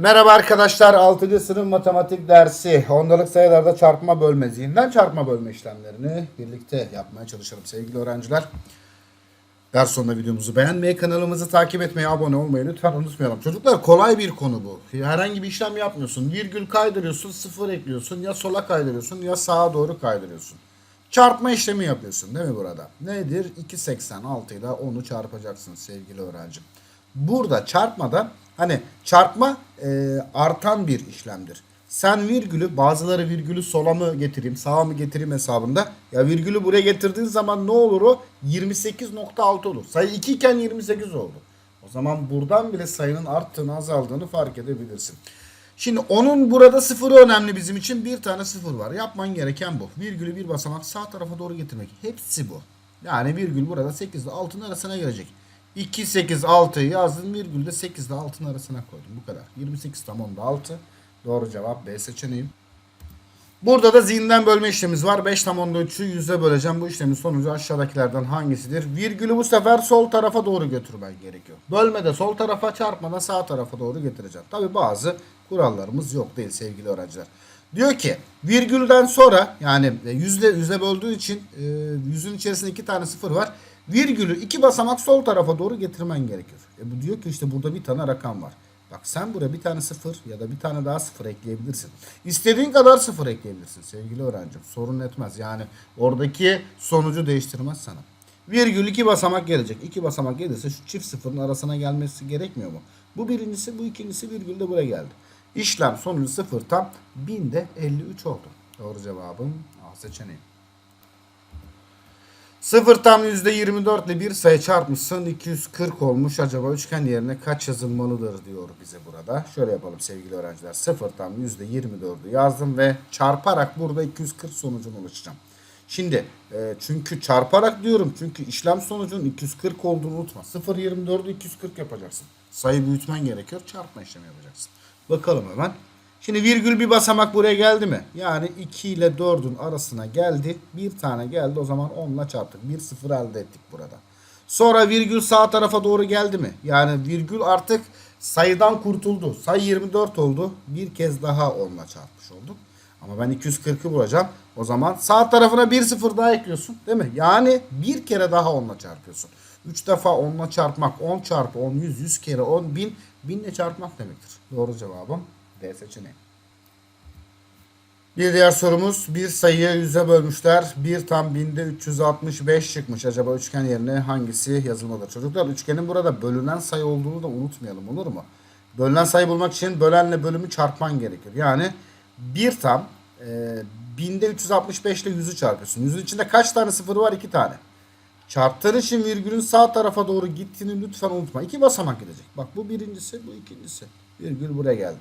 Merhaba arkadaşlar 6. sınıf matematik dersi ondalık sayılarda çarpma bölme zihinden çarpma bölme işlemlerini birlikte yapmaya çalışalım sevgili öğrenciler. Ders sonunda videomuzu beğenmeyi, kanalımızı takip etmeyi, abone olmayı lütfen unutmayalım. Çocuklar kolay bir konu bu. Herhangi bir işlem yapmıyorsun. Virgül kaydırıyorsun, sıfır ekliyorsun. Ya sola kaydırıyorsun ya sağa doğru kaydırıyorsun. Çarpma işlemi yapıyorsun değil mi burada? Nedir? 2.86 ile 10'u çarpacaksın sevgili öğrencim. Burada çarpmada hani çarpma e, artan bir işlemdir. Sen virgülü bazıları virgülü sola mı getireyim sağa mı getireyim hesabında. Ya virgülü buraya getirdiğin zaman ne olur o? 28.6 olur. Sayı 2 iken 28 oldu. O zaman buradan bile sayının arttığını azaldığını fark edebilirsin. Şimdi onun burada sıfırı önemli bizim için. Bir tane sıfır var. Yapman gereken bu. Virgülü bir basamak sağ tarafa doğru getirmek. Hepsi bu. Yani virgül burada 8 ile 6'nın arasına gelecek. 2, 8, 6'yı yazdın. Virgül de 8 ile 6'nın arasına koydum. Bu kadar. 28 tam onda 6. Doğru cevap B seçeneği. Burada da zihinden bölme işlemimiz var. 5 tam onda 3'ü 100'e böleceğim. Bu işlemin sonucu aşağıdakilerden hangisidir? Virgülü bu sefer sol tarafa doğru götürmen gerekiyor. Bölmede sol tarafa çarpmada sağ tarafa doğru getireceğim. Tabi bazı kurallarımız yok değil sevgili öğrenciler. Diyor ki virgülden sonra yani yüzde yüze böldüğü için e, yüzün içerisinde iki tane sıfır var. Virgülü iki basamak sol tarafa doğru getirmen gerekiyor. E bu diyor ki işte burada bir tane rakam var. Bak sen buraya bir tane sıfır ya da bir tane daha sıfır ekleyebilirsin. İstediğin kadar sıfır ekleyebilirsin sevgili öğrencim. Sorun etmez. Yani oradaki sonucu değiştirmez sana. Virgül iki basamak gelecek. İki basamak gelirse şu çift sıfırın arasına gelmesi gerekmiyor mu? Bu birincisi bu ikincisi virgül de buraya geldi. İşlem sonucu sıfır tam binde 53 oldu. Doğru cevabım A seçeneği. Sıfır tam %24 ile bir sayı çarpmışsın 240 olmuş. Acaba üçgen yerine kaç yazılmalıdır diyor bize burada. Şöyle yapalım sevgili öğrenciler. Sıfır tam %24'ü yazdım ve çarparak burada 240 sonucuna ulaşacağım. Şimdi e, çünkü çarparak diyorum çünkü işlem sonucunun 240 olduğunu unutma. 0.24'ü 240 yapacaksın. Sayı büyütmen gerekiyor. Çarpma işlemi yapacaksın. Bakalım hemen. Şimdi virgül bir basamak buraya geldi mi? Yani 2 ile 4'ün arasına geldi. Bir tane geldi o zaman 10 ile çarptık. 1 sıfır elde ettik burada. Sonra virgül sağ tarafa doğru geldi mi? Yani virgül artık sayıdan kurtuldu. Sayı 24 oldu. Bir kez daha 10 ile çarpmış olduk. Ama ben 240'ı bulacağım. O zaman sağ tarafına bir sıfır daha ekliyorsun. Değil mi? Yani bir kere daha 10 ile çarpıyorsun. 3 defa 10 ile çarpmak 10 çarpı 10 100 100 kere 10 bin 1000 ile çarpmak demektir. Doğru cevabım D seçeneği. Bir diğer sorumuz bir sayıyı yüze bölmüşler. Bir tam binde 365 çıkmış. Acaba üçgen yerine hangisi yazılmalıdır? Çocuklar üçgenin burada bölünen sayı olduğunu da unutmayalım olur mu? Bölünen sayı bulmak için bölenle bölümü çarpman gerekir. Yani bir tam e, binde 365 ile 100'ü çarpıyorsun. Yüzün içinde kaç tane sıfır var? İki tane. Çarptığın için virgülün sağ tarafa doğru gittiğini lütfen unutma. İki basamak gidecek. Bak bu birincisi bu ikincisi. Virgül buraya geldi.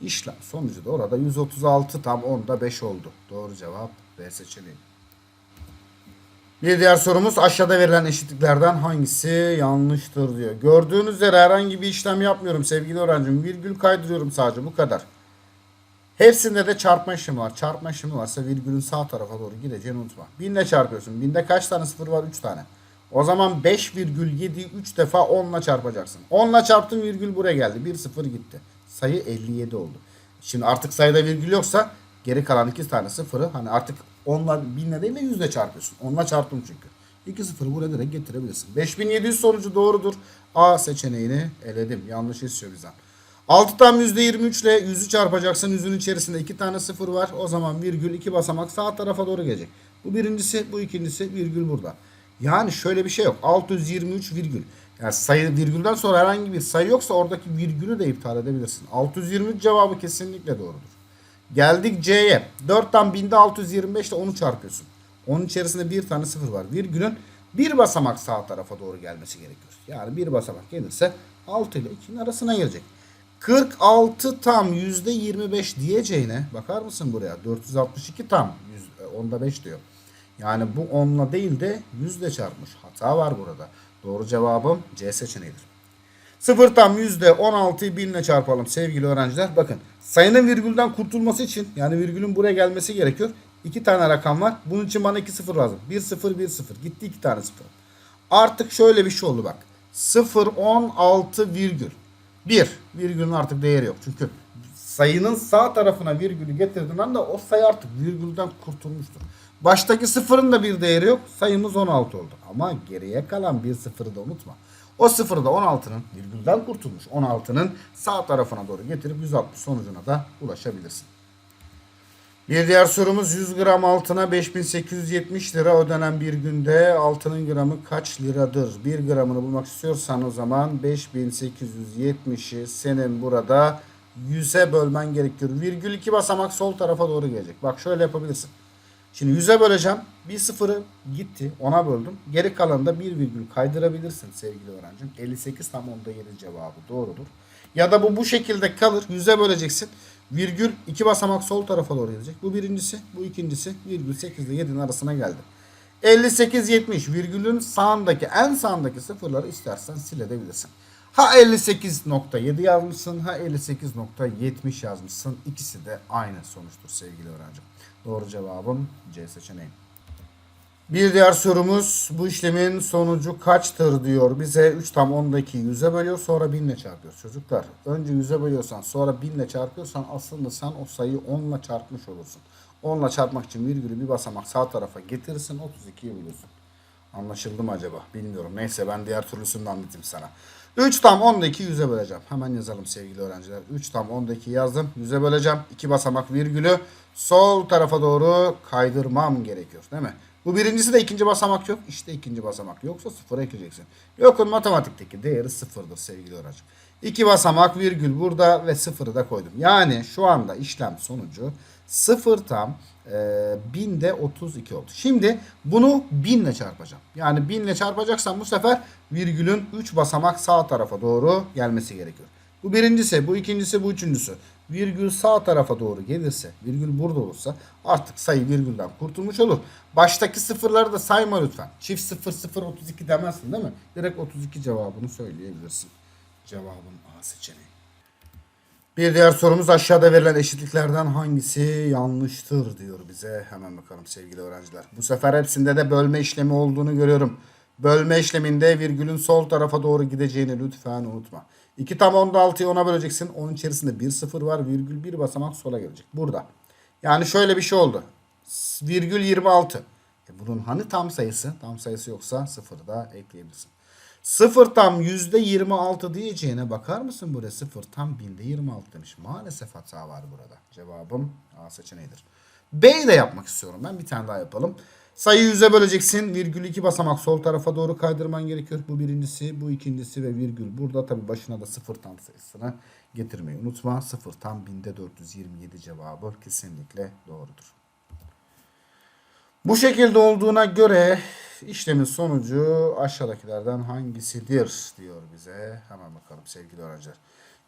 İşlem sonucu da orada 136 tam 10'da 5 oldu. Doğru cevap B seçeneği. Bir diğer sorumuz aşağıda verilen eşitliklerden hangisi yanlıştır diyor. Gördüğünüz üzere herhangi bir işlem yapmıyorum sevgili öğrencim. Virgül kaydırıyorum sadece bu kadar. Hepsinde de çarpma işlemi var. Çarpma işlemi varsa virgülün sağ tarafa doğru gideceğini unutma. Binle çarpıyorsun. Binde kaç tane sıfır var? 3 tane. O zaman 5,7'yi 3 defa 10 ile çarpacaksın. 10 ile çarptın virgül buraya geldi. 1 sıfır gitti. Sayı 57 oldu. Şimdi artık sayıda virgül yoksa geri kalan 2 tane sıfırı hani artık 10'la 1000'le değil de 100 ile çarpıyorsun. 10'la çarptım çünkü. 2 sıfırı buraya direkt getirebilirsin. 5700 sonucu doğrudur. A seçeneğini eledim. Yanlış istiyor bizden. 6 tam %23 ile 100'ü çarpacaksın. 100'ün içerisinde 2 tane sıfır var. O zaman virgül 2 basamak sağ tarafa doğru gelecek. Bu birincisi, bu ikincisi virgül burada. Yani şöyle bir şey yok. 623 virgül. Yani sayı virgülden sonra herhangi bir sayı yoksa oradaki virgülü de iptal edebilirsin. 623 cevabı kesinlikle doğrudur. Geldik C'ye. 4'ten binde 625 ile 10'u çarpıyorsun. Onun içerisinde bir tane sıfır var. Virgülün bir basamak sağ tarafa doğru gelmesi gerekiyor. Yani bir basamak gelirse 6 ile 2'nin arasına gelecek. 46 tam %25 diyeceğine bakar mısın buraya? 462 tam yüzde- onda 5 diyor. Yani bu 10'la değil de 100 ile çarpmış. Hata var burada. Doğru cevabım C seçeneğidir. 0 tam %16'yı 1000 ile çarpalım sevgili öğrenciler. Bakın sayının virgülden kurtulması için yani virgülün buraya gelmesi gerekiyor. İki tane rakam var. Bunun için bana iki sıfır lazım. 1 0 1 0. Gitti iki tane sıfır. Artık şöyle bir şey oldu bak. 0 16 virgül. 1. Virgülün artık değeri yok. Çünkü sayının sağ tarafına virgülü getirdiğin anda o sayı artık virgülden kurtulmuştur. Baştaki sıfırın da bir değeri yok. Sayımız 16 oldu. Ama geriye kalan bir sıfırı da unutma. O sıfırı da 16'nın virgülden kurtulmuş 16'nın sağ tarafına doğru getirip 160 sonucuna da ulaşabilirsin. Bir diğer sorumuz 100 gram altına 5870 lira ödenen bir günde altının gramı kaç liradır? 1 gramını bulmak istiyorsan o zaman 5870'i senin burada 100'e bölmen gerekiyor. Virgül 2 basamak sol tarafa doğru gelecek. Bak şöyle yapabilirsin. Şimdi 100'e böleceğim. Bir sıfırı gitti. Ona böldüm. Geri kalanında bir virgül kaydırabilirsin sevgili öğrencim. 58 tam onda 7 cevabı doğrudur. Ya da bu bu şekilde kalır. 100'e böleceksin. Virgül iki basamak sol tarafa doğru gelecek. Bu birincisi, bu ikincisi. Virgül 8 ile 7'nin arasına geldi. 58-70 virgülün sağındaki en sağındaki sıfırları istersen silebilirsin. Ha 58.7 yazmışsın ha 58.70 yazmışsın. İkisi de aynı sonuçtur sevgili öğrencim. Doğru cevabım C seçeneği. Bir diğer sorumuz bu işlemin sonucu kaçtır diyor bize. 3 tam 10'daki 100'e bölüyor sonra 1000 ile çarpıyor. Çocuklar önce 100'e bölüyorsan sonra 1000 ile çarpıyorsan aslında sen o sayıyı 10 ile çarpmış olursun. 10 ile çarpmak için virgülü bir basamak sağ tarafa getirirsin 32'yi buluyorsun. Anlaşıldı mı acaba? Bilmiyorum. Neyse ben diğer türlüsünü de anlatayım sana. 3 tam 10'daki 100'e böleceğim. Hemen yazalım sevgili öğrenciler. 3 tam 10'daki yazdım. 100'e böleceğim. 2 basamak virgülü sol tarafa doğru kaydırmam gerekiyor. Değil mi? Bu birincisi de ikinci basamak yok. İşte ikinci basamak yoksa sıfıra ekleyeceksin. Yokun matematikteki değeri sıfırdır sevgili öğrencim. 2 basamak virgül burada ve sıfırı da koydum. Yani şu anda işlem sonucu 0 tam e, binde 32 oldu. Şimdi bunu 1000 ile çarpacağım. Yani 1000 ile çarpacaksam bu sefer virgülün 3 basamak sağ tarafa doğru gelmesi gerekiyor. Bu birincisi, bu ikincisi, bu üçüncüsü. Virgül sağ tarafa doğru gelirse, virgül burada olursa artık sayı virgülden kurtulmuş olur. Baştaki sıfırları da sayma lütfen. Çift 0 0 32 demezsin değil mi? Direkt 32 cevabını söyleyebilirsin. Cevabın A seçeneği. Bir diğer sorumuz aşağıda verilen eşitliklerden hangisi yanlıştır diyor bize. Hemen bakalım sevgili öğrenciler. Bu sefer hepsinde de bölme işlemi olduğunu görüyorum. Bölme işleminde virgülün sol tarafa doğru gideceğini lütfen unutma. 2 tam 10'da 6'yı 10'a böleceksin. Onun içerisinde bir sıfır var. Virgül bir basamak sola gelecek. Burada. Yani şöyle bir şey oldu. Virgül 26. E bunun hani tam sayısı? Tam sayısı yoksa sıfırı da ekleyebilirsin. Sıfır tam yüzde 26 diyeceğine bakar mısın buraya? Sıfır tam binde 26 demiş. Maalesef hata var burada. Cevabım A seçeneğidir. B'yi de yapmak istiyorum ben. Bir tane daha yapalım. Sayı yüze böleceksin. Virgül iki basamak sol tarafa doğru kaydırman gerekiyor. Bu birincisi, bu ikincisi ve virgül. Burada tabi başına da sıfır tam sayısını getirmeyi unutma. Sıfır tam binde 427 cevabı kesinlikle doğrudur. Bu şekilde olduğuna göre işlemin sonucu aşağıdakilerden hangisidir diyor bize. Hemen bakalım sevgili öğrenciler.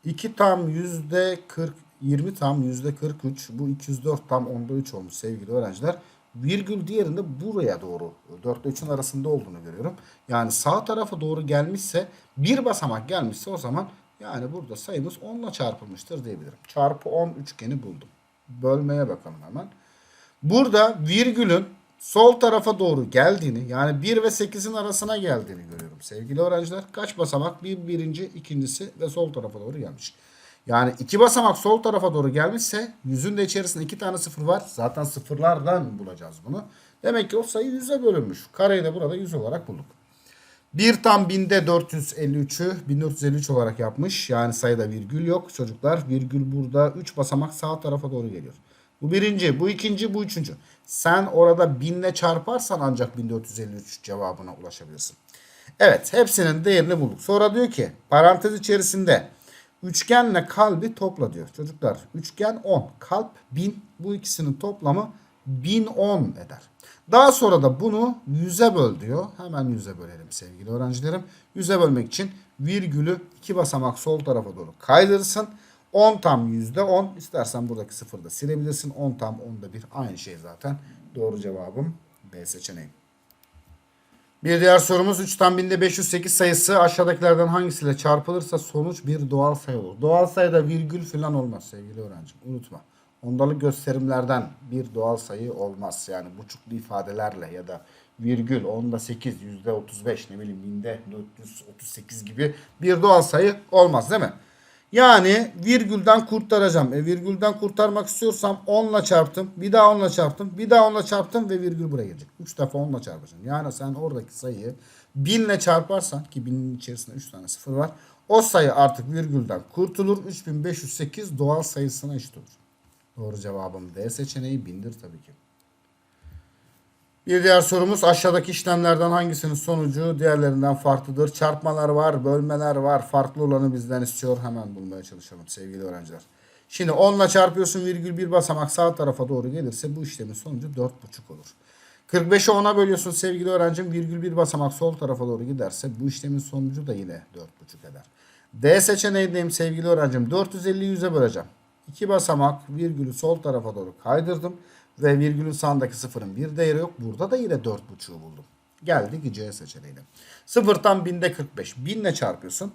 2 tam yüzde 40, 20 tam yüzde 43. Bu 204 tam onda 3 olmuş sevgili öğrenciler. Virgül diğerinde buraya doğru 4 ile 3'ün arasında olduğunu görüyorum. Yani sağ tarafa doğru gelmişse bir basamak gelmişse o zaman yani burada sayımız 10 ile çarpılmıştır diyebilirim. Çarpı 10 üçgeni buldum. Bölmeye bakalım hemen. Burada virgülün sol tarafa doğru geldiğini yani 1 ve 8'in arasına geldiğini görüyorum sevgili öğrenciler. Kaç basamak? Bir birinci, ikincisi ve sol tarafa doğru gelmiş. Yani iki basamak sol tarafa doğru gelmişse yüzün de içerisinde iki tane sıfır var. Zaten sıfırlardan bulacağız bunu. Demek ki o sayı yüze bölünmüş. Kareyi de burada 100 olarak bulduk. 1 tam binde 453'ü 1453 olarak yapmış. Yani sayıda virgül yok çocuklar. Virgül burada 3 basamak sağ tarafa doğru geliyor. Bu birinci, bu ikinci, bu üçüncü. Sen orada binle çarparsan ancak 1453 cevabına ulaşabilirsin. Evet hepsinin değerini bulduk. Sonra diyor ki parantez içerisinde üçgenle kalbi topla diyor. Çocuklar üçgen 10, kalp 1000. Bu ikisinin toplamı 1010 eder. Daha sonra da bunu 100'e böl diyor. Hemen 100'e bölelim sevgili öğrencilerim. 100'e bölmek için virgülü iki basamak sol tarafa doğru kaydırırsın. 10 tam yüzde 10. İstersen buradaki sıfırı da silebilirsin. 10 tam 10'da bir aynı şey zaten. Doğru cevabım B seçeneği. Bir diğer sorumuz 3 tam binde 508 sayısı aşağıdakilerden hangisiyle çarpılırsa sonuç bir doğal sayı olur. Doğal sayıda virgül falan olmaz sevgili öğrencim. Unutma. Ondalık gösterimlerden bir doğal sayı olmaz. Yani buçuklu ifadelerle ya da virgül onda 8 yüzde 35 ne bileyim binde 438 gibi bir doğal sayı olmaz değil mi? Yani virgülden kurtaracağım. E virgülden kurtarmak istiyorsam 10 ile çarptım. Bir daha 10 ile çarptım. Bir daha 10 ile çarptım ve virgül buraya gelecek. 3 defa 10 ile çarpacağım. Yani sen oradaki sayıyı 1000 ile çarparsan ki 1000'in içerisinde 3 tane sıfır var. O sayı artık virgülden kurtulur. 3508 doğal sayısına eşit olur. Doğru cevabım D seçeneği 1000'dir tabii ki. Bir diğer sorumuz aşağıdaki işlemlerden hangisinin sonucu diğerlerinden farklıdır? Çarpmalar var, bölmeler var. Farklı olanı bizden istiyor. Hemen bulmaya çalışalım sevgili öğrenciler. Şimdi 10 ile çarpıyorsun virgül bir basamak sağ tarafa doğru gelirse bu işlemin sonucu 4,5 olur. 45'i 10'a bölüyorsun sevgili öğrencim virgül bir basamak sol tarafa doğru giderse bu işlemin sonucu da yine 4,5 eder. D seçeneğindeyim sevgili öğrencim. 450'yi 100'e böleceğim. 2 basamak virgülü sol tarafa doğru kaydırdım. Ve virgülün sağındaki sıfırın bir değeri yok. Burada da yine 4,5'u buldum. Geldik C seçeneğine. Sıfırdan binde 45. Binle çarpıyorsun.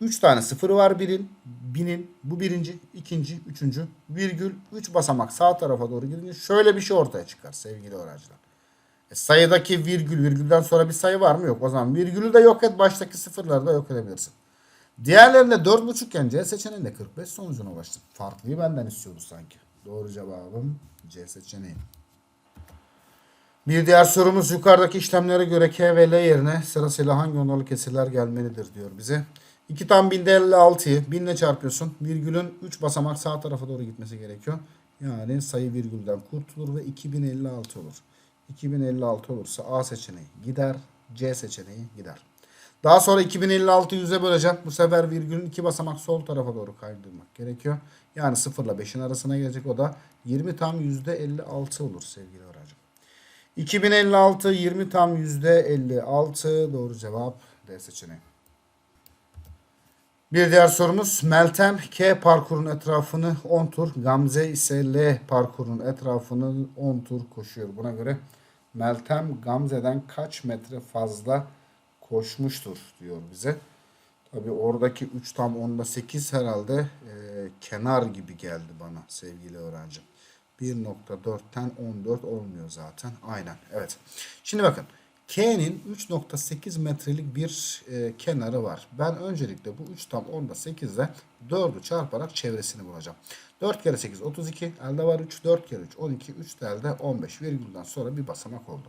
3 tane sıfırı var birin. Binin bu birinci, ikinci, üçüncü. Virgül 3 basamak sağ tarafa doğru gidince şöyle bir şey ortaya çıkar sevgili öğrenciler. E, sayıdaki virgül, virgülden sonra bir sayı var mı? Yok. O zaman virgülü de yok et, baştaki sıfırları da yok edebilirsin. Diğerlerinde 4,5 iken C seçeneğinde 45 sonucuna ulaştım. Farklıyı benden istiyordu sanki. Doğru cevabım C seçeneği. Bir diğer sorumuz yukarıdaki işlemlere göre K ve L yerine sırasıyla hangi ondalık kesirler gelmelidir diyor bize. 2 tam binde 56'yı 1000 ile çarpıyorsun. Virgülün 3 basamak sağ tarafa doğru gitmesi gerekiyor. Yani sayı virgülden kurtulur ve 2056 olur. 2056 olursa A seçeneği gider, C seçeneği gider. Daha sonra 2056 yüze böleceğim. Bu sefer virgülün iki basamak sol tarafa doğru kaydırmak gerekiyor. Yani 0 ile 5'in arasına gelecek. O da 20 tam %56 olur sevgili öğrencim. 2056 20 tam %56 doğru cevap D seçeneği. Bir diğer sorumuz Meltem K parkurun etrafını 10 tur, Gamze ise L parkurun etrafını 10 tur koşuyor. Buna göre Meltem Gamze'den kaç metre fazla koşmuştur diyor bize. Tabi oradaki 3 tam onda 8 herhalde e, kenar gibi geldi bana sevgili öğrencim. 1.4'ten 14 olmuyor zaten. Aynen evet. Şimdi bakın K'nin 3.8 metrelik bir e, kenarı var. Ben öncelikle bu 3 tam onda 8 ile 4'ü çarparak çevresini bulacağım. 4 kere 8 32 elde var 3 4 kere 3 12 3 de elde 15 virgülden sonra bir basamak oldu.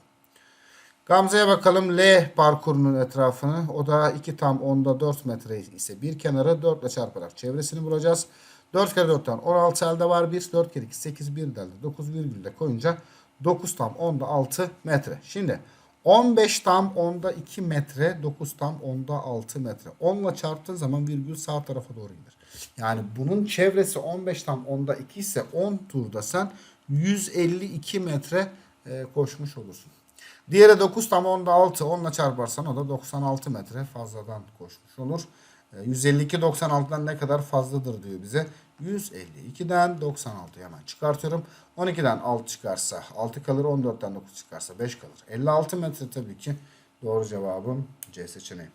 Gamze'ye bakalım L parkurunun etrafını. O da 2 tam onda 4 metre ise bir kenarı 4 ile çarparak çevresini bulacağız. 4 kere 4'ten 16 elde var 1. 4 kere 2 8 1 elde 9 virgülde koyunca 9 tam onda 6 metre. Şimdi 15 tam onda 2 metre 9 tam onda 6 metre. 10 ile çarptığın zaman virgül sağ tarafa doğru gider. Yani bunun çevresi 15 tam onda 2 ise 10 turda sen 152 metre e, koşmuş olursun. Diğeri 9 tam onda 6 10 ile çarparsan o da 96 metre fazladan koşmuş olur. E, 152 96'dan ne kadar fazladır diyor bize. 152'den 96 hemen çıkartıyorum. 12'den 6 çıkarsa 6 kalır 14'ten 9 çıkarsa 5 kalır. 56 metre tabii ki doğru cevabım C seçeneği.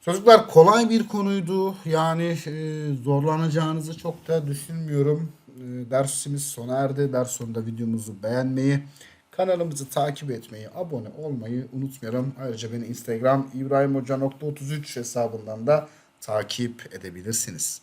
Çocuklar kolay bir konuydu. Yani e, zorlanacağınızı çok da düşünmüyorum. E, dersimiz sona erdi. Ders sonunda videomuzu beğenmeyi, kanalımızı takip etmeyi, abone olmayı unutmayalım. Ayrıca beni Instagram İbrahimhoca.33 hesabından da takip edebilirsiniz.